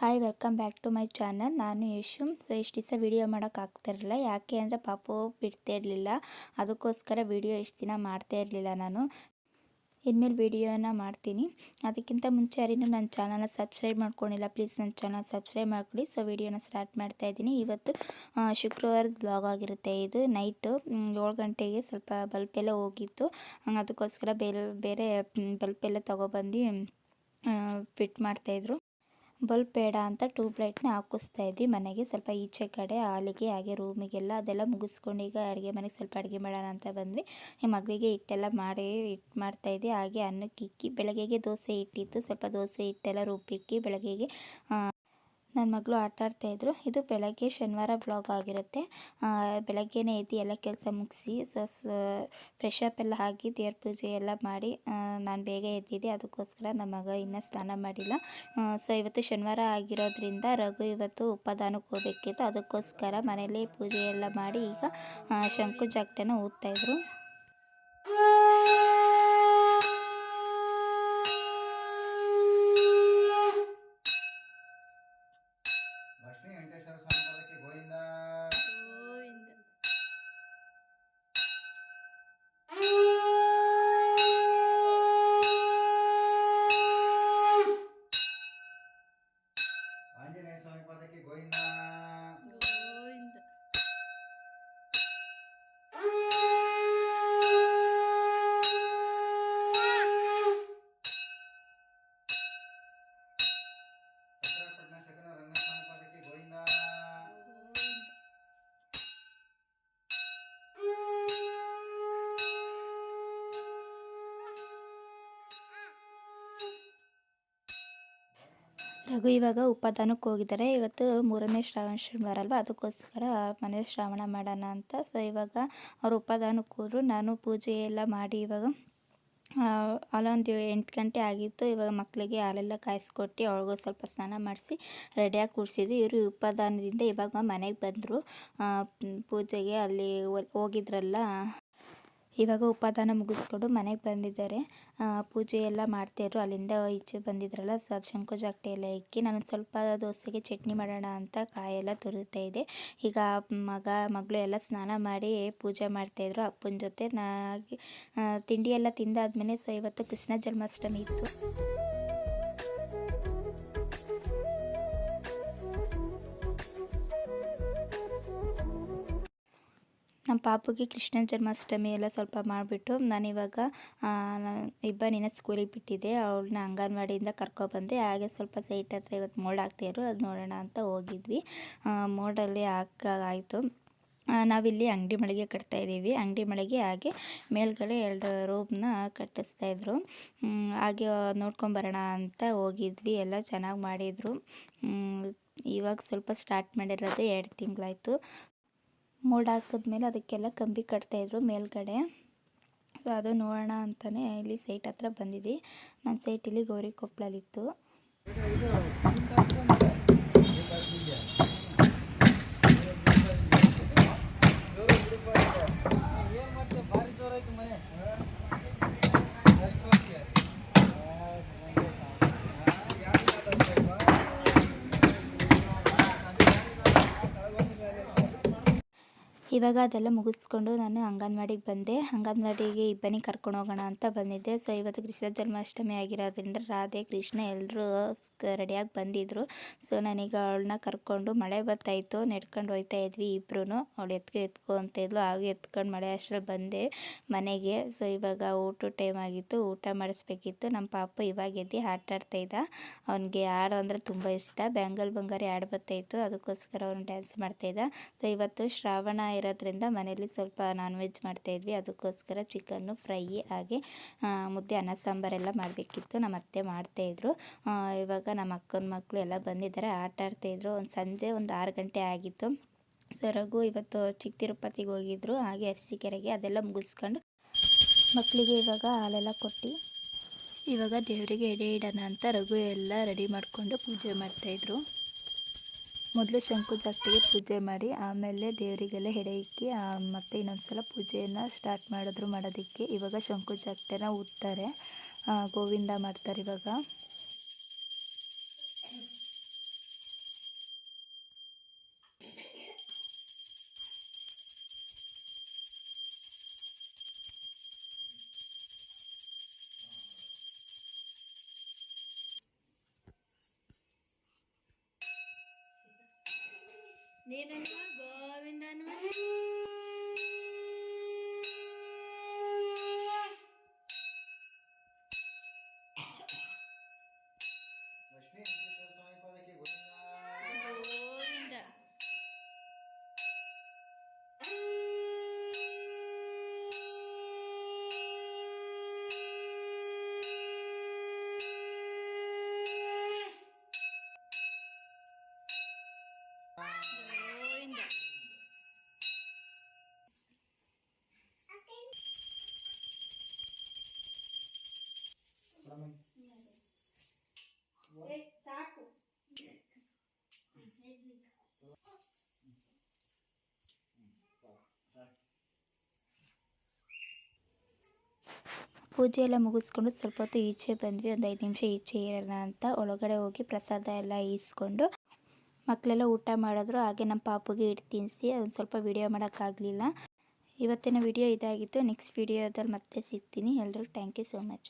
Hi welcome back to my channel Yashu so. So ಇಷ್ಟು ದಿವಸ video ಮಾಡೋಕ್ಕಾಗ್ತಿರಲಿಲ್ಲ ಯಾಕೆ ಅಂದರೆ ಪಾಪು ಬಿಡ್ತಾ ಇರಲಿಲ್ಲ. ಅದಕ್ಕೋಸ್ಕರ ವೀಡಿಯೋ ಇಷ್ಟು ದಿನ ಮಾಡ್ತಾ ಇರಲಿಲ್ಲ ನಾನು. ಇನ್ಮೇಲೆ ವೀಡಿಯೋನ ಮಾಡ್ತೀನಿ. ಅದಕ್ಕಿಂತ ಮುಂಚೆ ಯಾರಿನೂ ನನ್ನ ಚಾನಲ್ನ ಸಬ್ಸ್ಕ್ರೈಬ್ ಮಾಡ್ಕೊಂಡಿಲ್ಲ ಪ್ಲೀಸ್ ನನ್ನ ಚಾನಲ್ ಸಬ್ಸ್ಕ್ರೈಬ್ ಮಾಡ್ಕೊಳ್ಳಿ ಸೊ ವೀಡಿಯೋನ ಸ್ಟಾರ್ಟ್ ಮಾಡ್ತಾ ಇದ್ದೀನಿ. ಇವತ್ತು ಶುಕ್ರವಾರದ ಬ್ಲಾಗ್ ಆಗಿರುತ್ತೆ ಇದು. ನೈಟು ಏಳು ಗಂಟೆಗೆ ಸ್ವಲ್ಪ ಬಲ್ಪ್ ಎಲ್ಲ ಹೋಗಿತ್ತು. ಹಂಗ್ ಅದಕ್ಕೋಸ್ಕರ ಬೇರೆ ಬೇರೆ ಬಲ್ಪ್ ಎಲ್ಲ ತೊಗೊಬಂದು ಫಿಟ್ ಮಾಡ್ತಾಯಿದ್ರು ಬಲ್ಬ್ ಬೇಡ ಅಂತ ಟ್ಯೂಬ್ ಲೈಟ್ನ ಹಾಕಿಸ್ತಾ ಇದ್ವಿ. ಮನೆಗೆ ಸ್ವಲ್ಪ ಈಚೆ ಕಡೆ ಹಾಲಿಗೆ, ಹಾಗೆ ರೂಮಿಗೆಲ್ಲ ಅದೆಲ್ಲ ಮುಗಿಸ್ಕೊಂಡು ಈಗ ಅಡುಗೆ ಮನೆಗೆ ಸ್ವಲ್ಪ ಅಡುಗೆ ಮಾಡೋಣ ಅಂತ ಬಂದ್ವಿ. ಈ ಮಗಳಿಗೆ ಹಿಟ್ಟೆಲ್ಲ ಮಾಡಿ ಹಿಟ್ಟು ಮಾಡ್ತಾಯಿದ್ದೆ ಹಾಗೆ ಅನ್ನಕ್ಕೆ ಇಕ್ಕಿ, ಬೆಳಗ್ಗೆಗೆ ದೋಸೆ ಹಿಟ್ಟಿತ್ತು. ಸ್ವಲ್ಪ ದೋಸೆ ಹಿಟ್ಟೆಲ್ಲ ರುಬ್ಬಿಕ್ಕಿ, ಬೆಳಗ್ಗೆಗೆ ನನ್ನ ಮಗಳು ಆಟ ಆಡ್ತಾಯಿದ್ರು ಇದು ಬೆಳಗ್ಗೆ ಶನಿವಾರ ಬ್ಲಾಗ್ ಆಗಿರುತ್ತೆ. ಬೆಳಗ್ಗೆನೇ ಎದ್ದು ಎಲ್ಲ ಕೆಲಸ ಮುಗಿಸಿ ಫ್ರೆಶ್ ಅಪ್ ಎಲ್ಲ ಆಗಿ ದೇವ್ರ ಪೂಜೆ ಎಲ್ಲ ಮಾಡಿ ನಾನು ಬೇಗ ಎದ್ದಿದ್ದೆ. ಅದಕ್ಕೋಸ್ಕರ ನಮ್ಮ ಮಗ ಇನ್ನೂ ಸ್ನಾನ ಮಾಡಿಲ್ಲ. ಸೊ ಇವತ್ತು ಶನಿವಾರ ಆಗಿರೋದ್ರಿಂದ ರಘು ಇವತ್ತು ಉಪದಾನಕ್ಕೆ ಹೋಗಬೇಕಿತ್ತು. ಅದಕ್ಕೋಸ್ಕರ ಮನೇಲಿ ಪೂಜೆ ಎಲ್ಲ ಮಾಡಿ ಈಗ ಶಂಕು ಜಾಗಟೆನ ಊದ್ತಾಯಿದ್ರು ರಘು ಇವಾಗ ಉಪದಾನಕ್ಕೆ ಹೋಗಿದ್ದಾರೆ. ಇವತ್ತು ಮೂರನೇ ಶ್ರಾವಣ ಶನಿವಾರ ಅಲ್ವಾ ಅದಕ್ಕೋಸ್ಕರ ಮನೆ ಶ್ರಾವಣ ಮಾಡೋಣ ಅಂತ. ಸೊ ಇವಾಗ ಅವ್ರು ಉಪದಾನಕ್ಕೆ ಹೋದ್ರು. ನಾನು ಪೂಜೆ ಎಲ್ಲ ಮಾಡಿ ಇವಾಗ ಅಲ್ಲೊಂದು ಎಂಟು ಗಂಟೆ ಆಗಿತ್ತು. ಇವಾಗ ಮಕ್ಕಳಿಗೆ ಹಾಲೆಲ್ಲ ಕಾಯಿಸ್ಕೊಟ್ಟು ಅವ್ರಿಗೂ ಸ್ವಲ್ಪ ಸ್ನಾನ ಮಾಡಿಸಿ ರೆಡಿಯಾಗಿ ಕೂಡಿಸಿದ್ದು ಇವರು ಉಪದಾನದಿಂದ ಇವಾಗ ಮನೆಗೆ ಬಂದರು. ಪೂಜೆಗೆ ಅಲ್ಲಿ ಹೋಗಿದ್ರಲ್ಲ ಇವಾಗ ಉಪದಾನ ಮುಗಿಸ್ಕೊಂಡು ಮನೆಗೆ ಬಂದಿದ್ದಾರೆ. ಪೂಜೆ ಎಲ್ಲ ಮಾಡ್ತಾಯಿದ್ರು ಅಲ್ಲಿಂದ ಈಚೆ ಬಂದಿದ್ರಲ್ಲ ಸರ್ ಶಂಕು ಜಾಗಟೆ ಎಲ್ಲ ಇಕ್ಕಿ ನಾನು ಸ್ವಲ್ಪ ದೋಸೆಗೆ ಚಟ್ನಿ ಮಾಡೋಣ ಅಂತ ಕಾಯೆಲ್ಲ ತುರಿತಾ ಇದೆ ಈಗ ಮಗ, ಮಗಳು ಎಲ್ಲ ಸ್ನಾನ ಮಾಡಿ ಪೂಜೆ ಮಾಡ್ತಾಯಿದ್ರು ಅಪ್ಪನ ಜೊತೆ ನಾ ತಿಂಡಿ ಎಲ್ಲ ತಿಂದಾದ್ಮೇಲೆ, ಸೊ ಇವತ್ತು ಕೃಷ್ಣ ಜನ್ಮಾಷ್ಟಮಿ ಇತ್ತು. ನಮ್ಮ ಪಾಪುಗೆ ಕೃಷ್ಣ ಜನ್ಮಾಷ್ಟಮಿ ಎಲ್ಲ ಸ್ವಲ್ಪ ಮಾಡಿಬಿಟ್ಟು ನಾನಿವಾಗ ಇಬ್ಬನಿನ ಸ್ಕೂಲಿಗೆ ಬಿಟ್ಟಿದ್ದೆ. ಅವಳನ್ನ ಅಂಗನವಾಡಿಯಿಂದ ಕರ್ಕೊಬಂದೆ ಹಾಗೆ ಸ್ವಲ್ಪ ಸೈಟ್ ಹತ್ರ ಇವತ್ತು ಮೋಡ ಆಗ್ತಾಯಿದ್ರು ಅದು ನೋಡೋಣ ಅಂತ ಹೋಗಿದ್ವಿ. ಮೋಡಲ್ಲಿ ಹಾಕಾಗಾಯಿತು ನಾವಿಲ್ಲಿ ಅಂಗಡಿ ಮಳಿಗೆ ಕಟ್ತಾ ಇದ್ದೀವಿ. ಅಂಗಡಿ ಮಳಿಗೆ ಹಾಗೆ ಮೇಲ್ಗಡೆ ಎರಡು ರೂಮ್ನ ಕಟ್ಟಿಸ್ತಾ ಇದ್ರು. ಹಾಗೆ ನೋಡ್ಕೊಂಬರೋಣ ಅಂತ ಹೋಗಿದ್ವಿ. ಎಲ್ಲ ಚೆನ್ನಾಗಿ ಮಾಡಿದರು. ಇವಾಗ ಸ್ವಲ್ಪ ಸ್ಟಾರ್ಟ್ ಮಾಡಿರೋದು ಎರಡು ತಿಂಗಳಾಯಿತು. ಮೋಡ ಹಾಕಿದ್ಮೇಲೆ ಅದಕ್ಕೆಲ್ಲ ಕಂಬಿ ಕಟ್ತಾಯಿದ್ರು ಮೇಲ್ಗಡೆ. ಸೊ ಅದು ನೋಡೋಣ ಅಂತಲೇ ಇಲ್ಲಿ ಸೈಟ್ ಹತ್ರ ಬಂದಿದ್ವಿ ನನ್ನ ಸೈಟ್ ಇಲ್ಲಿ ಗೌರಿ ಕೊಪ್ಪಳಲ್ಲಿತ್ತು ಇವಾಗ ಅದೆಲ್ಲ ಮುಗಿಸ್ಕೊಂಡು ನಾನು ಅಂಗನವಾಡಿಗೆ ಬಂದೆ. ಅಂಗನವಾಡಿಗೆ ಇಬ್ಬನಿ ಕರ್ಕೊಂಡು ಹೋಗೋಣ ಅಂತ ಬಂದಿದ್ದೆ. ಸೊ ಇವತ್ತು ಕೃಷ್ಣ ಜನ್ಮಾಷ್ಟಮಿ ಆಗಿರೋದ್ರಿಂದ ರಾಧೆ, ಕೃಷ್ಣ ಎಲ್ಲರೂ ರೆಡಿಯಾಗಿ ಬಂದಿದ್ದರು ಸೊ ನಾನೀಗ ಅವಳನ್ನ ಕರ್ಕೊಂಡು ಮಳೆ ಬರ್ತಾಯಿತ್ತು. ನೆಡ್ಕೊಂಡು ಹೋಗ್ತಾ ಇದ್ವಿ ಇಬ್ರು ಅವಳು ಎತ್ಕೊ ಎತ್ಕೊ ಅಂತ ಇದ್ಲು ಹಾಗೆ ಎತ್ಕೊಂಡು ಮಳೆ ಅಷ್ಟರಲ್ಲಿ ಬಂದೆ ಮನೆಗೆ. ಸೊ ಇವಾಗ ಊಟ ಟೈಮ್ ಆಗಿತ್ತು. ಊಟ ಮಾಡಿಸ್ಬೇಕಿತ್ತು. ನಮ್ಮ ಪಾಪ ಇವಾಗ ಎದ್ದು ಆಟ ಆಡ್ತಾ ಇದ್ದ. ಅವನಿಗೆ ಹಾಡು ಅಂದರೆ ತುಂಬ ಇಷ್ಟ. ಬ್ಯಾಂಗಲ್ ಬಂಗಾರಿ ಹಾಡು ಬರ್ತಾಯಿತ್ತು. ಅದಕ್ಕೋಸ್ಕರ ಅವನು ಡ್ಯಾನ್ಸ್ ಮಾಡ್ತಾಯಿದ್ದ ಸೊ ಇವತ್ತು ಶ್ರಾವಣ ಇರೋದ್ರಿಂದ ಮನೇಲಿ ಸ್ವಲ್ಪ ನಾನ್ ವೆಜ್ ಮಾಡ್ತಾಯಿದ್ವಿ ಅದಕ್ಕೋಸ್ಕರ ಚಿಕನ್ನು ಫ್ರೈ ಹಾಗೆ ಮುದ್ದೆ, ಅನ್ನ ಸಾಂಬಾರೆಲ್ಲ ಮಾಡಬೇಕಿತ್ತು. ನಮ್ಮ ಅತ್ತೆ ಮಾಡ್ತಾಯಿದ್ರು ಇವಾಗ ನಮ್ಮ ಅಕ್ಕನ ಮಕ್ಕಳು ಎಲ್ಲ ಬಂದಿದ್ದಾರೆ. ಆಟ ಆಡ್ತಾಯಿದ್ರು ಒಂದು ಸಂಜೆ ಒಂದು ಆರು ಗಂಟೆ ಆಗಿತ್ತು. ಸೊ, ರಘು ಇವತ್ತು ಚಿಕ್ಕ ತಿರುಪತಿಗೆ ಹೋಗಿದ್ರು. ಹಾಗೆ ಅರಸೀಕೆರೆಗೆ ಅದೆಲ್ಲ ಮುಗಿಸ್ಕೊಂಡು ಮಕ್ಕಳಿಗೆ ಇವಾಗ ಹಾಲೆಲ್ಲ ಕೊಟ್ಟು. ಇವಾಗ ದೇವರಿಗೆ ಎಡೆ ಇಡೋಣ ಅಂತ ರಘು ಎಲ್ಲ ರೆಡಿ ಮಾಡಿಕೊಂಡು ಪೂಜೆ ಮಾಡ್ತಾಯಿದ್ರು ಮೊದಲು ಶಂಕು ಜಾಸ್ತಿಗೆ ಪೂಜೆ ಮಾಡಿ, ಆಮೇಲೆ ದೇವರಿಗೆಲ್ಲ ಎಡೆ ಇಕ್ಕಿ ಮತ್ತು ಮತ್ತೆ ಇನ್ನೊಂದ್ಸಲ ಪೂಜೆಯನ್ನು ಸ್ಟಾರ್ಟ್ ಮಾಡಿದ್ರು ಮಾಡೋದಕ್ಕೆ. ಇವಾಗ ಶಂಕು ಜಾಗಟೆನ ಊದ್ತಾರೆ ಗೋವಿಂದ ಮಾಡ್ತಾರೆ ಇವಾಗ. నేనంతా గోవిందన్వహే ಪೂಜೆ ಎಲ್ಲ ಮುಗಿಸ್ಕೊಂಡು ಸ್ವಲ್ಪ ಹೊತ್ತು ಈಚೆ ಬಂದ್ವಿ, ಒಂದು ಐದು ನಿಮಿಷ ಈಚೆ ಇರೋಣ ಅಂತ. ಒಳಗಡೆ ಹೋಗಿ ಪ್ರಸಾದ ಎಲ್ಲ ಈಸ್ಕೊಂಡು ಮಕ್ಕಳೆಲ್ಲ ಊಟ ಮಾಡಿದ್ರು. ಹಾಗೆ ನಮ್ಮ ಪಾಪುಗೆ ಹಿಟ್ಟು ತಿನ್ನಿಸಿ ಅದನ್ನು ಸ್ವಲ್ಪ ವಿಡಿಯೋ ಮಾಡೋಕ್ಕಾಗಲಿಲ್ಲ. ಇವತ್ತಿನ ವಿಡಿಯೋ ಇದಾಗಿತ್ತು. ನೆಕ್ಸ್ಟ್ ವಿಡಿಯೋದಲ್ಲಿ ಮತ್ತೆ ಸಿಗ್ತೀನಿ. ಎಲ್ಲರಿಗೂ ಥ್ಯಾಂಕ್ ಯು ಸೋ ಮಚ್